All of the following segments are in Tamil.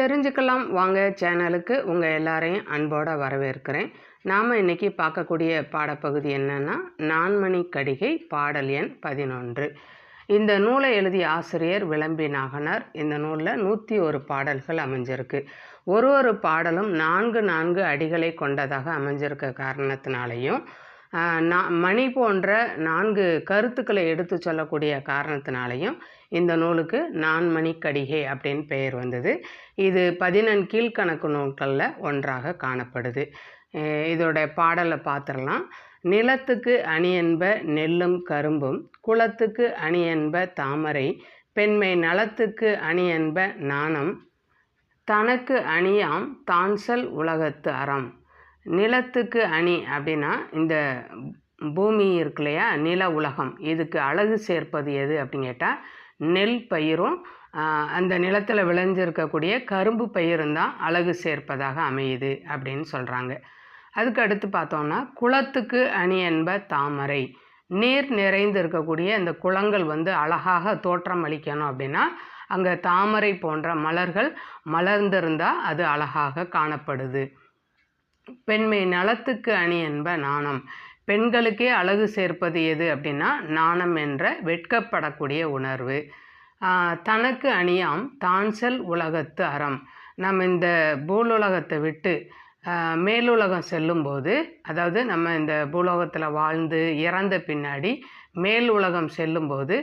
தெரிஞ்சுக்கலாம். வாங்க சேனலுக்கு உங்கள் எல்லாரையும் அன்போடு வரவேற்கிறேன். நாம் இன்றைக்கி பார்க்கக்கூடிய பாடப்பகுதி என்னென்னா நான்மணி கடிகை பாடல் எண் பதினொன்று. இந்த நூலை எழுதிய ஆசிரியர் விளம்பி நாகனார். இந்த நூலில் நூற்றி ஒரு பாடல்கள் அமைஞ்சிருக்கு. ஒரு ஒரு பாடலும் நான்கு நான்கு அடிகளை கொண்டதாக அமைஞ்சிருக்க காரணத்தினாலையும் மணி போன்ற நான்கு கருத்துக்களை எடுத்து சொல்லக்கூடிய காரணத்தினாலையும் இந்த நூலுக்கு நான்மணி கடிகை அப்படின்னு பெயர் வந்தது. இது பதினெண் கீழ்கணக்கு நூல்களில் ஒன்றாக காணப்படுது. இதோட பாடலை பார்த்துடலாம். நிலத்துக்கு அணியென்ப நெல்லும் கரும்பும் குளத்துக்கு அணியென்ப தாமரை பெண்மை நலத்துக்கு அணியென்ப நாணம் தனக்கு அணியாம் தான்சல் உலகத்து அறம். நிலத்துக்கு அணி அப்படின்னா இந்த பூமி இருக்கு இல்லையா? நில உலகம். இதுக்கு அழகு சேர்ப்பது எது அப்படின்னு கேட்டால் நெல் பயிரும் அந்த நிலத்தில் விளைஞ்சிருக்கக்கூடிய கரும்பு பயிரும் தான் அழகு சேர்ப்பதாக அமையுது அப்படின்னு சொல்கிறாங்க அதுக்கு அடுத்து பார்த்தோம்னா குளத்துக்கு அணி என்ப தாமரை. நீர் நிறைந்து இருக்கக்கூடிய அந்த குளங்கள் வந்து அழகாக தோற்றம் அளிக்கணும் அப்படின்னா அங்கே தாமரை போன்ற மலர்கள் மலர்ந்திருந்தால் அது அழகாக காணப்படுது. பெண்மை நலத்துக்கு அணி என்ப நாணம். பெண்களுக்கே அழகு சேர்ப்பது எது அப்படின்னா நாணம் என்ற வெட்கப்படக்கூடிய உணர்வு. தனக்கு அணியாம் தான்செல் உலகத்து அறம். நம்ம இந்த பூலுலகத்தை விட்டு மேலுலகம் செல்லும்போது அதாவது நம்ம இந்த பூலோகத்தில் வாழ்ந்து இறந்த பின்னாடி மேல் உலகம் செல்லும்போது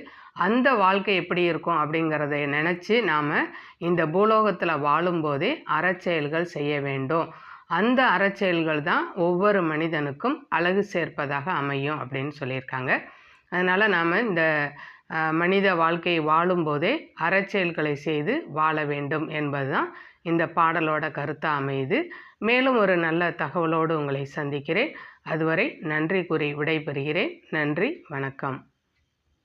அந்த வாழ்க்கை எப்படி இருக்கும் அப்படிங்கிறத நினச்சி நாம் இந்த பூலோகத்தில் வாழும்போதே அறச்செயல்கள் செய்ய வேண்டும். அந்த அறச்செயல்கள் தான் ஒவ்வொரு மனிதனுக்கும் அழகு சேர்ப்பதாக அமையும் அப்படின்னு சொல்லியிருக்காங்க. அதனால் நாம் இந்த மனித வாழ்க்கையை வாழும்போதே அறச்செயல்களை செய்து வாழ வேண்டும் என்பது தான் இந்த பாடலோட கருத்தாக அமையுது. மேலும் ஒரு நல்ல தகவலோடு உங்களை சந்திக்கிறேன். அதுவரை நன்றி கூறி விடைபெறுகிறேன். நன்றி வணக்கம்.